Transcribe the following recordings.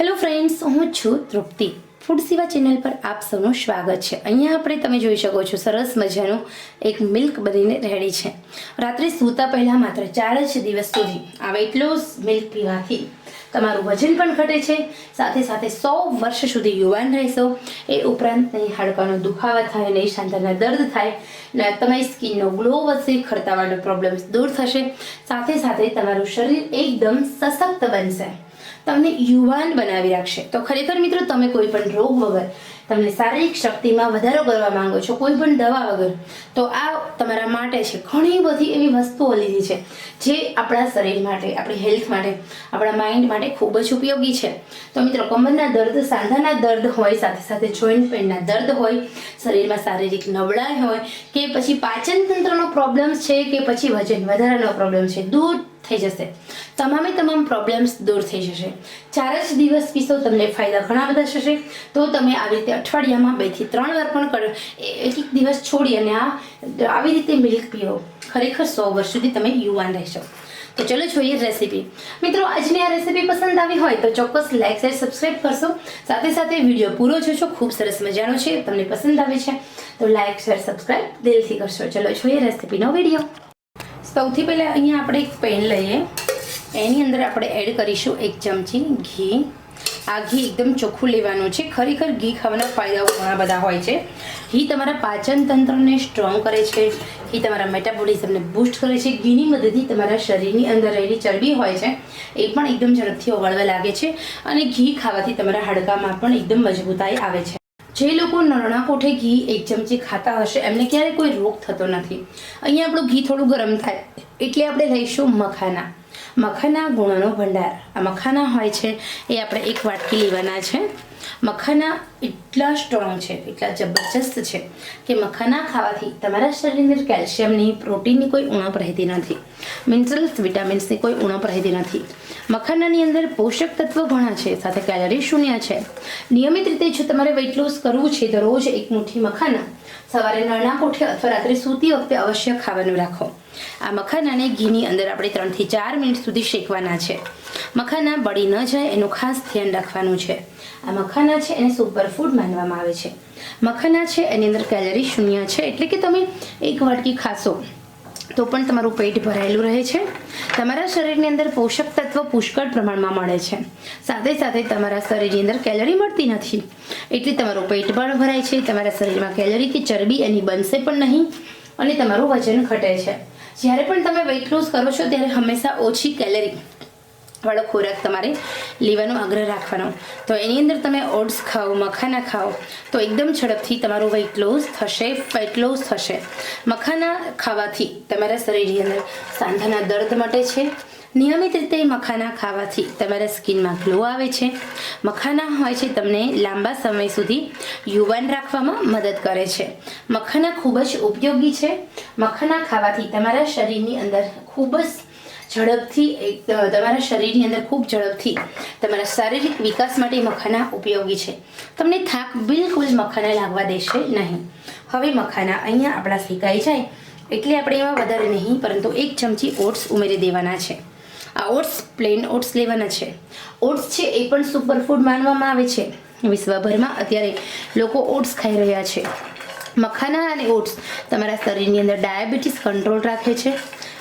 Hello friends, હું છું તૃપ્તિ. Food સેવા ચેનલ પર આપ સૌનું સ્વાગત છે. અહીંયા આપણે તમે જોઈ શકો છો, સરસ મજાનું એક મિલ્ક બનીને રેડી છે. રાત્રે સૂતા પહેલાં માત્ર ચાર જ દિવસ સુધી આવે એટલો જ મિલ્ક પીવાથી તમારું વજન પણ ઘટે છે. સાથે સાથે સો વર્ષ સુધી યુવાન રહેશો. એ ઉપરાંત નહીં, હાડકાનો દુખાવા થાય, નહીં, સાંધાના દર્દ થાય, ને, તમારી સ્કિનનો ગ્લો વધશે ખરતાવાનો પ્રોબ્લેમ્સ દૂર થશે. સાથે સાથે તમારું શરીર એકદમ સશક્ત બનશે. તમને યુવાન બનાવી રાખશે. તો ખરેખર મિત્રો, તમે કોઈ પણ રોગ વગર તમને શારીરિક શક્તિમાં વધારો કરવા માંગો છો કોઈ પણ દવા વગર, તો આ તમારા માટે છે. ઘણી બધી એવી વસ્તુઓ લીધી છે, જે આપણા શરીર માટે, આપણી હેલ્થ માટે, આપણા માઇન્ડ માટે ખૂબ જ ઉપયોગી છે. તો મિત્રો, કમરના દર્દ, સાંધાના દર્દ હોય, સાથે સાથે જોઈન્ટ પેનના દર્દ હોય, શરીરમાં શારીરિક નબળાઈ હોય, કે પછી પાચન તંત્રનો પ્રોબ્લેમ છે, કે પછી વજન વધારાનો પ્રોબ્લેમ છે દૂર થઈ જશે. તમામે તમામ પ્રોબ્લેમ્સ દૂર થઈ જશે. ચાર જ દિવસ પીશો તમને ફાયદા ઘણા બધા થશે. તો તમે આવી રીતે અઠવાડિયામાં બેથી ત્રણ વાર પણ કરો એક એક દિવસ છોડી અને આ આવી રીતે મિલ્ક પીઓ. ખરેખર સો વર્ષ સુધી તમે યુવાન રહેશો. તો ચલો જોઈએ રેસીપી મિત્રો, આજની આ રેસીપી પસંદ આવી હોય તો ચોક્કસ લાઇક શેર સબસ્ક્રાઈબ કરશો. સાથે સાથે વીડિયો પૂરો જોશો. ખૂબ સરસ મજાનો છે. તમને પસંદ આવે છે. તો લાઇક શેર સબસ્ક્રાઇબ દિલથી કરશો. ચલો જોઈએ રેસીપીનો વીડિયો સૌથી પહેલાં અહીંયા આપણે એક પેન લઈએ. એની અંદર આપણે એડ કરીશું એક ચમચી ઘી. આ ઘી એકદમ ચોખ્ખું લેવાનું છે. ખરેખર ઘી ખાવાના ફાયદાઓ ઘણા બધા હોય છે. ઘી તમારા પાચન તંત્રને સ્ટ્રોંગ કરે છે. ઘી તમારા મેટાબોલિઝમને બૂસ્ટ કરે છે. ઘીની મદદથી તમારા શરીરની અંદર રહેલી ચરબી હોય છે, એ પણ એકદમ ઝડપથી ઓગળવા લાગે છે અને ઘી ખાવાથી તમારા હાડકામાં પણ એકદમ મજબૂતાઈ આવે છે. જે લોકો નરણા કોઠે ઘી એક ચમચી ખાતા હશે, એમને ક્યારેય કોઈ રોગ થતો નથી. અહીંયા આપણું ઘી થોડું ગરમ થાય, એટલે આપણે લઈશું મખાના. મખાના ગુણનો ભંડાર. આ મખાના હોય છે એ આપણે એક વાટકી લેવાના છે. મખાના એટલા સ્ટ્રોંગ છે, એટલા જબરજસ્ત છે કે મખાના ખાવાથી તમારા શરીરની અંદર કેલ્શિયમની, પ્રોટીનની કોઈ ઉણપ રહેતી નથી. મિનરલ્સ, વિટામિન્સની કોઈ ઉણપ રહેતી નથી. મખાનાની અંદર પોષક તત્વો ઘણા છે, સાથે કેલરી શૂન્ય છે. નિયમિત રીતે જો તમારે વેઇટ લોસ કરવું છે, તો રોજ એક મુઠ્ઠી મખાના સવારે નળના કોઠે અથવા રાત્રે સૂતી વખતે અવશ્ય ખાવાનું રાખો. આ મખાનાને ઘીની અંદર આપણે ત્રણથી ચાર મિનિટ સુધી શેકવાના છે. મખાના બળી ન જાય એનું ખાસ ધ્યાન રાખવાનું છે. આ મખાના છે એને સુપર ફૂડ માનવામાં આવે છે. મખાના છે એની અંદર કેલરી શૂન્ય છે, એટલે કે તમે એક વાટકી ખાશો તો પણ તમારું પેટ ભરાયેલું રહે છે. તમારા શરીરની અંદર પોષક તત્વ પુષ્કળ પ્રમાણમાં મળે છે. સાથે સાથે તમારા શરીરની અંદર કેલરી મળતી નથી. એટલે તમારું પેટ પણ ભરાય છે, તમારા શરીરમાં કેલરી કે ચરબી એની બનશે પણ નહીં અને તમારું વજન ઘટે છે. જ્યારે પણ તમે વેઇટ લોસ કરો છો, ત્યારે હંમેશા ઓછી કેલરી વાળો ખોરાક તમારે લેવાનો આગ્રહ રાખવાનો. તો એની અંદર તમે ઓટ્સ ખાઓ, મખાના ખાઓ, તો એકદમ ઝડપથી તમારું વેઇટ લોસ થશે ફેટ લોસ થશે. મખાના ખાવાથી તમારા શરીરની અંદર સાંધાના દર્દ મટે છે નિયમિત રીતે મખાના ખાવાથી તમારા સ્કિનમાં ગ્લો આવે છે. મખાના હોય છે તમને લાંબા સમય સુધી યુવાન રાખવામાં મદદ કરે છે. મખાના ખૂબ જ ઉપયોગી છે. મખાના ખાવાથી તમારા શરીરની અંદર ખૂબ જ ઝડપથી એક તમારા શરીરની અંદર ખૂબ ઝડપથી તમારા શારીરિક વિકાસ માટે મખાના ઉપયોગી છે. તમને થાક બિલકુલ મખાના લાગવા દેશે નહીં. હવે મખાના અહીંયા આપણા શેકાઈ જાય. એટલે આપણે એમાં વધારે નહીં, પરંતુ એક ચમચી ઓટ્સ ઉમેરી દેવાના છે. આ ઓટ્સ, પ્લેન ઓટ્સ લેવાના છે. ઓટ્સ છે એ પણ સુપરફૂડ માનવામાં આવે છે. વિશ્વભરમાં અત્યારે લોકો ઓટ્સ ખાઈ રહ્યા છે. મખાના અને ઓટ્સ તમારા શરીરની અંદર ડાયાબિટીસ કંટ્રોલ રાખે છે.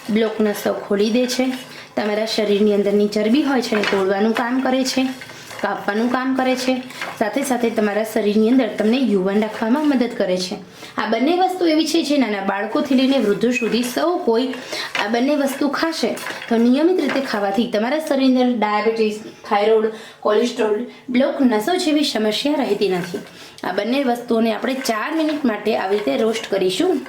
બ્લોકના નસો ખોલી દે છે. તમારા શરીરની અંદરની ચરબી હોય છે એને તોડવાનું કામ કરે છે, કાપવાનું કામ કરે છે. સાથે સાથે તમારા શરીરની અંદર તમને યુવાન રાખવામાં મદદ કરે છે. આ બંને વસ્તુ એવી છે જે નાના બાળકોથી લઈને વૃદ્ધો સુધી સૌ કોઈ આ બંને વસ્તુ ખાશે. તો નિયમિત રીતે ખાવાથી તમારા શરીરની અંદર ડાયાબિટીસ, થાઇરોઇડ, કોલેસ્ટ્રોલ, બ્લોક નસો જેવી સમસ્યા રહેતી નથી. આ બંને વસ્તુઓને આપણે ચાર મિનિટ માટે આવી રીતે રોસ્ટ કરીશું.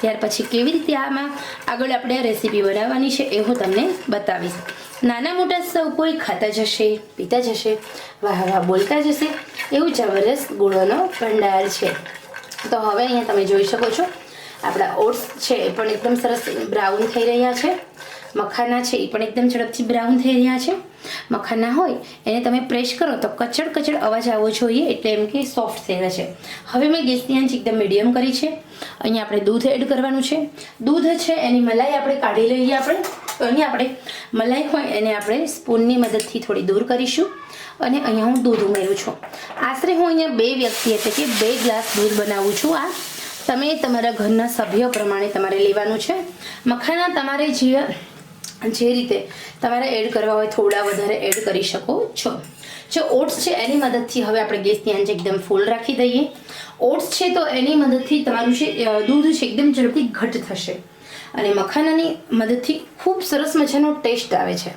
ત્યાર પછી કેવી રીતે આમાં આગળ આપણે આ રેસીપી બનાવવાની છે એ હું તમને બતાવીશ. નાના મોટા સૌ કોઈ ખાતા જશે, પીતા જશે, વાહ વાહ બોલતા જશે, એવું જબરદસ્ત ગુણોનો ભંડાર છે. તો હવે અહીંયા તમે જોઈ શકો છો. આપણા ઓટ્સ છે એ પણ એકદમ સરસ બ્રાઉન થઈ રહ્યા છે. મખાના છે એ પણ એકદમ ઝડપથી બ્રાઉન થઈ રહ્યા છે. મખાના હોય એને તમે પ્રેસ કરો તો કચડ કચડ અવાજ આવવો જોઈએ એટલે એમ કે સોફ્ટ થઈ રહ્યા છે. હવે મેં ગેસની આંચ એકદમ મીડિયમ કરી છે. અહીંયા આપણે દૂધ એડ કરવાનું છે. દૂધ છે એની મલાઈ આપણે કાઢી લઈએ આપણે. અહીંયા આપણે મલાઈ હોય એને આપણે સ્પૂનની મદદથી થોડી દૂર કરીશું અને અહીંયા હું દૂધ ઉમેરું છું. આશરે હું અહીંયા બે વ્યક્તિ એટલે કે બે ગ્લાસ દૂધ બનાવું છું આ. તમે તમારા ઘરના સભ્યો પ્રમાણે તમારે લેવાનું છે. મખાના તમારે જે જે રીતે તમારે એડ કરવા હોય થોડા વધારે એડ કરી શકો છો. જો ઓટ્સ છે એની મદદથી હવે આપણે ગેસની આંચ એકદમ ફૂલ રાખી દઈએ. ઓટ્સ છે તો એની મદદથી તમારું છે દૂધ છે એકદમ ઝડપથી ઘટ થશે. અને મખાનાની મદદથી ખૂબ સરસ મજાનો ટેસ્ટ આવે છે.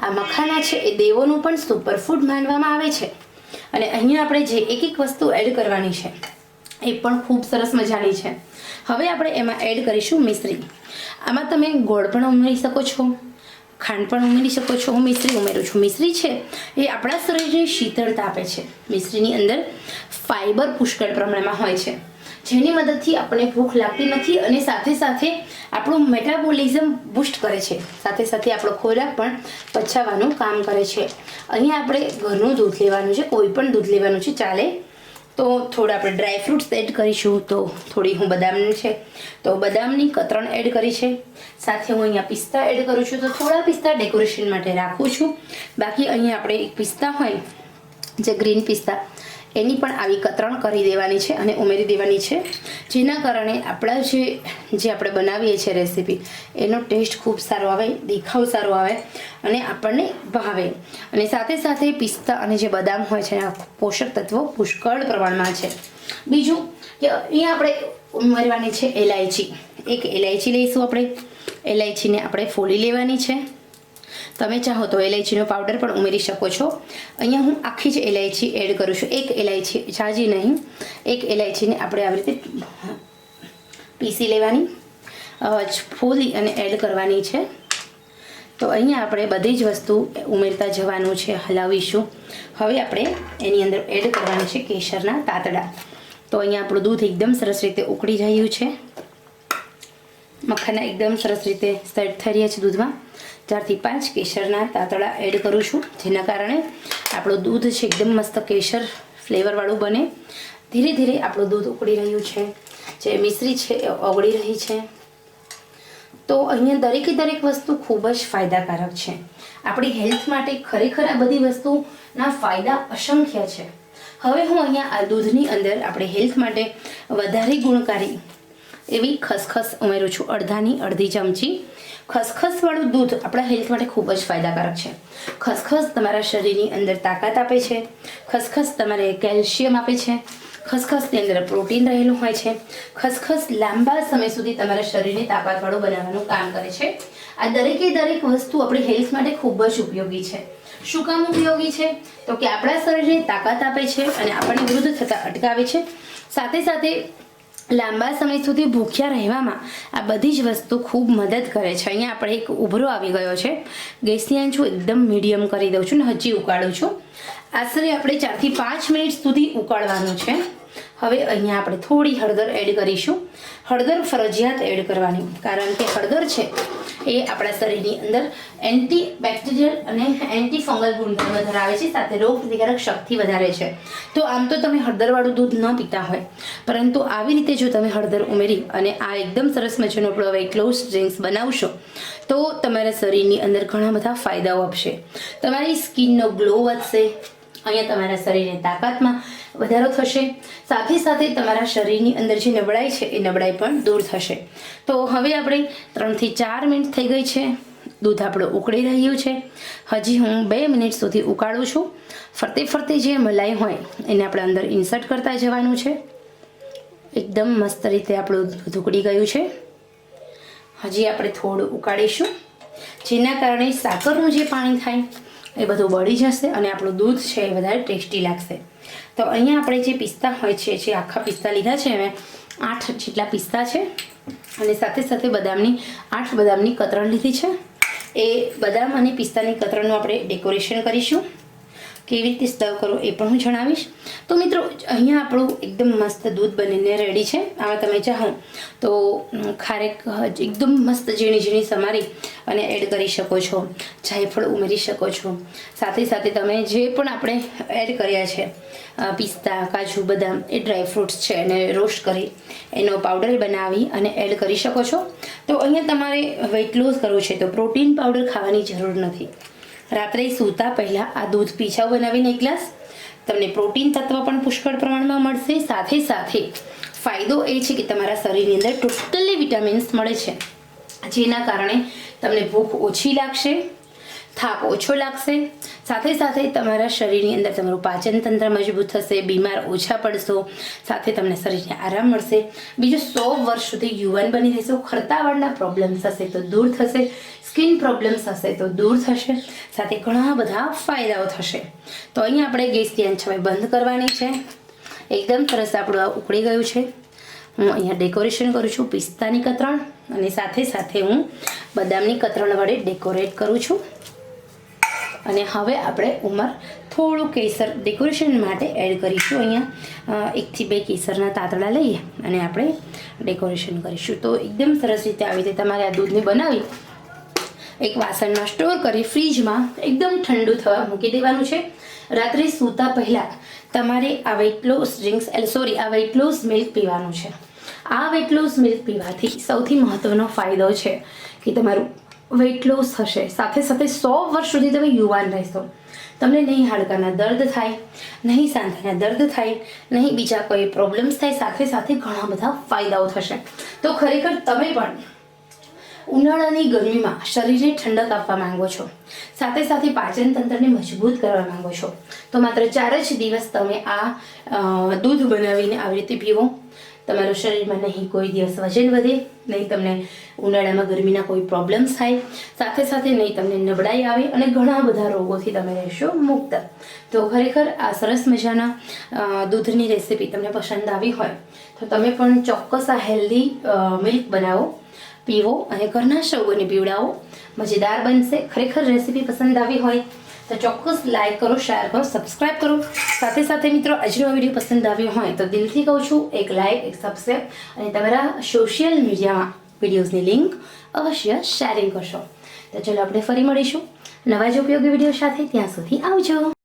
આ મખાના છે એ દેવોનું પણ સુપરફૂડ માનવામાં આવે છે. અને અહીંયા આપણે જે એક એક વસ્તુ એડ કરવાની છે, એ પણ ખૂબ સરસ મજાની છે. હવે આપણે એમાં એડ કરીશું મિશ્રી. આમાં તમે ગોળ પણ ઉમેરી શકો છો, ખાંડ પણ ઉમેરી શકો છો. હું મિશ્રી ઉમેરું છું. મિશ્રી છે એ આપણા શરીરને શીતળતા આપે છે. મિશ્રીની અંદર ફાઈબર પુષ્કળ પ્રમાણમાં હોય છે. જેની મદદથી આપણને ભૂખ લાગતી નથી અને સાથે સાથે આપણું મેટાબોલિઝમ બુસ્ટ કરે છે. સાથે સાથે આપણો ખોરાક પણ પચાવવાનું કામ કરે છે. અહીંયા આપણે ઘરનું દૂધ લેવાનું છે, કોઈ પણ દૂધ લેવાનું છે, ચાલે. તો થોડા આપણે ડ્રાય ફ્રૂટ્સ એડ કરીશું, તો થોડી હું બદામની છે. તો બદામની કતરણ એડ કરી છે. સાથે હું અહીંયા પિસ્તા એડ કરું છું, તો થોડા પિસ્તા ડેકોરેશન માટે રાખું છું. બાકી અહીંયા આપણે એક પિસ્તા હોય, જે ગ્રીન પિસ્તા એની પણ આવી કતરણ કરી દેવાની છે અને ઉમેરી દેવાની છે. જેના કારણે આપણા જે જે આપણે બનાવીએ છીએ રેસીપી એનો ટેસ્ટ ખૂબ સારો આવે, દેખાવ સારો આવે અને આપણને ભાવે. અને સાથે સાથે પિસ્તા અને જે બદામ હોય છે એના પોષક તત્વો પુષ્કળ પ્રમાણમાં છે. બીજું કે અહીંયા આપણે ઉમેરવાની છે એલાયચી. એક એલાયચી લઈશું આપણે. એલાયચીને આપણે ફોલી લેવાની છે. તમે ચાહો તો એલાયચીનો પાવડર પણ ઉમેરી શકો છો. અહીંયા હું આખી જ એલાયચી એડ કરું છું. એક એલાયચી, જાજી નહીં. એક એલાયચીને આપણે આવી રીતે પીસી લેવાની. ફોલી અને એડ કરવાની છે. તો અહીંયા આપણે બધી જ વસ્તુ ઉમેરતા જવાનું છે, હલાવીશું. હવે આપણે એની અંદર એડ કરવાનું છે કેસરના તાતડા. તો અહીંયા આપણું દૂધ એકદમ સરસ રીતે ઉકળી રહ્યું છે. મખાના એકદમ સરસ રીતે સેટ થઈ રહ્યા છે દૂધમાં. ચારથી પાંચ કેસરના તાતળા એડ કરું છું, જેના કારણે આપણું દૂધ છે એકદમ મસ્ત કેસર ફ્લેવરવાળું બને. ધીરે ધીરે આપણું દૂધ ઉકળી રહ્યું છે, જે મિશ્રી છે એ ઓગળી રહી છે. તો અહીંયા દરેકે દરેક વસ્તુ ખૂબ જ ફાયદાકારક છે. આપણી હેલ્થ માટે ખરેખર આ બધી વસ્તુના ફાયદા અસંખ્ય છે. હવે હું અહીંયા આ દૂધની અંદર આપણે હેલ્થ માટે વધારે ગુણકારી એવી ખસખસ ઉમેરું છું. અડધાની અડધી ચમચી. ખસખસવાળું દૂધ આપણા હેલ્થ માટે ખૂબ જ ફાયદાકારક છે. ખસખસ તમારા શરીરની અંદર તાકાત આપે છે. ખસખસ તમારે કેલ્શિયમ આપે છે. ખસખસની અંદર પ્રોટીન રહેલું હોય છે. ખસખસ લાંબા સમય સુધી તમારા શરીરને તાકાતવાળું બનાવવાનું કામ કરે છે. આ દરેકે દરેક વસ્તુ આપણી હેલ્થ માટે ખૂબ જ ઉપયોગી છે. શું કામ ઉપયોગી છે? તો કે આપણા શરીરને તાકાત આપે છે અને આપણને વૃદ્ધ થતાં અટકાવે છે. સાથે સાથે લાંબા સમય સુધી ભૂખ્યા રહેવામાં આ બધી જ વસ્તુ ખૂબ મદદ કરે છે. અહીંયા આપણે એક ઉભરો આવી ગયો છે. ગેસની આંચ એકદમ મીડિયમ કરી દઉં છું ને હજી ઉકાળું છું. આશરે આપણે ચારથી પાંચ મિનિટ સુધી ઉકાળવાનું છે. હવે અહીંયા આપણે થોડી હળદર એડ કરીશું. હળદર ફરજિયાત એડ કરવાની, કારણ કે હળદર છે એ આપણા શરીરની અંદર એન્ટી બેક્ટેરિયલ અને એન્ટી ફંગલ ગુણધર્મ ધરાવે છે, સાથે રોગ પ્રતિકારક શક્તિ વધારે છે. તો આમ તો તમે હળદરવાળું દૂધ ન પીતા હોય, પરંતુ આવી રીતે જો તમે હળદર ઉમેરી અને આ એકદમ સરસ મજાનો આપણો હવે ક્લોઝ ડ્રિંક્સ બનાવશો, તો તમારા શરીરની અંદર ઘણા બધા ફાયદાઓ આપશે. તમારી સ્કિનનો ગ્લો વધશે, અહીંયા તમારા શરીરની તાકાતમાં વધારો થશે. સાથે સાથે તમારા શરીરની અંદર જે નબળાઈ છે, એ નબળાઈ પણ દૂર થશે. તો હવે આપણે ત્રણથી ચાર મિનિટ થઈ ગઈ છે. દૂધ આપણું ઉકળી રહ્યું છે. હજી હું બે મિનિટ સુધી ઉકાળું છું. ફરતે ફરતે જે મલાઈ હોય, એને આપણે અંદર ઇન્સર્ટ કરતા જવાનું છે. એકદમ મસ્ત રીતે આપણું દૂધ ઉકળી ગયું છે. હજી આપણે થોડું ઉકાળીશું, જેના કારણે સાકરનું જે પાણી થાય એ બધું બળી જશે અને આપણું દૂધ છે એ વધારે ટેસ્ટી લાગશે. તો અહીંયા આપણે જે પિસ્તા હોય છે, જે આખા પિસ્તા લીધા છે મેં આઠ જેટલા પિસ્તા છે અને સાથે સાથે બદામની આઠ બદામની કતરણ લીધી છે. એ બદામ અને પિસ્તાની કતરણનું આપણે ડેકોરેશન કરીશું. કેવી રીતે સર્વ કરો એ પણ હું જણાવીશ. તો મિત્રો, અહીંયા આપણું એકદમ મસ્ત દૂધ બનીને રેડી છે. આ તમે ચાહો તો ખારેક એકદમ મસ્ત ઝીણી ઝીણી સમારી અને એડ કરી શકો છો. જાયફળ ઉમેરી શકો છો. સાથે સાથે તમે જે પણ આપણે એડ કર્યા છે પિસ્તા, કાજુ, બદામ, એ ડ્રાયફ્રૂટ્સ છે એને રોસ્ટ કરી, એનો પાવડર બનાવી અને એડ કરી શકો છો. તો અહીંયા તમારે વેઇટ લોસ કરવું છે તો પ્રોટીન પાવડર ખાવાની જરૂર નથી. રાત્રે સૂતા પહેલાં આ દૂધ પીછાવ બનાવીને એક ગ્લાસ. તમને પ્રોટીન તત્વ પણ પુષ્કળ પ્રમાણમાં મળશે. સાથે સાથે ફાયદો એ છે કે તમારા શરીરની અંદર ટોટલી વિટામિન્સ મળે છે. જેના કારણે તમને ભૂખ ઓછી લાગશે થાક ઓછો લાગશે. સાથે સાથે તમારા શરીરની અંદર તમારું પાચન તંત્ર મજબૂત થશે, બીમાર ઓછા પડશો. સાથે તમને શરીરને આરામ મળશે. બીજું સો વર્ષ સુધી યુવાન બની રહેશો. ખરતાવાળના પ્રોબ્લેમ્સ હશે તો દૂર થશે. સ્કિન પ્રોબ્લેમ્સ હશે તો દૂર થશે. સાથે ઘણા બધા ફાયદાઓ થશે. તો અહીંયા આપણે ગેસની હવે બંધ કરવાની છે. એકદમ સરસ આપણું આ ઉકળી ગયું છે. હું અહીંયા ડેકોરેશન કરું છું પિસ્તાની કતરણ અને સાથે સાથે હું બદામની કતરણ વડે ડેકોરેટ કરું છું. અને હવે આપણે ઉમર થોડું કેસર ડેકોરેશન માટે એડ કરીશું અહીંયા. એકથી બે કેસરના તાતડા લઈએ અને આપણે ડેકોરેશન કરીશું. તો એકદમ સરસ રીતે આવી રીતે તમારે આ દૂધને બનાવી એક વાસણમાં સ્ટોર કરી ફ્રીજમાં એકદમ ઠંડુ થવા મૂકી દેવાનું છે. રાત્રે સૂતા પહેલાં તમારે આ વેઇટ લોસ ડ્રિંક્સ સોરી આ વેઇટ લોસ મિલ્ક પીવાનું છે. આ વેઇટ લોસ મિલ્ક પીવાથી સૌથી મહત્ત્વનો ફાયદો છે કે તમારું વેઇટ લોસ થશે. સાથે સાથે સો વર્ષ સુધી તમે યુવાન રહેશો. તમને નહીં હાડકાના દર્દ થાય, નહીં સાંધાના દર્દ થાય, નહીં બીજા કોઈ પ્રોબ્લેમ્સ થાય, સાથે સાથે ઘણા બધા ફાયદાઓ થશે. તો ખરેખર તમે પણ ઉનાળાની ગરમીમાં શરીરને ઠંડક આપવા માંગો છો. સાથે સાથે પાચન તંત્રને મજબૂત કરવા માંગો છો. તો માત્ર ચાર જ દિવસ તમે આ દૂધ બનાવીને આવી રીતે પીવો. તમારા શરીરમાં નહીં કોઈ દિવસ વજન વધે, નહીં તમને ઉનાળામાં ગરમીના કોઈ પ્રોબ્લેમ્સ થાય, સાથે સાથે નહીં તમને નબળાઈ આવે અને ઘણા બધા રોગોથી તમે રહેશો મુક્ત. તો ખરેખર આ સરસ મજાના દૂધની રેસીપી તમને પસંદ આવી હોય, તો તમે પણ ચોક્કસ આ હેલ્ધી મિલ્ક બનાવો, પીવો અને ઘરના સૌને પીવડાવો. મજેદાર બનશે. ખરેખર રેસીપી પસંદ આવી હોય તો ચોક્કસ લાઇક કરો શેર કરો સબસ્ક્રાઇબ કરો. સાથે સાથે મિત્રો, આજનો વીડિયો પસંદ આવ્યો હોય તો દિલથી કહું છું, એક લાઇક એક સબસ્ક્રાઇબ અને તમારા સોશિયલ મીડિયામાં વિડીયોઝની લિંક અવશ્ય શેરિંગ કરશો. તો ચલો આપણે ફરી મળીશું. નવા જ ઉપયોગી વીડિયો સાથે ત્યાં સુધી આવજો.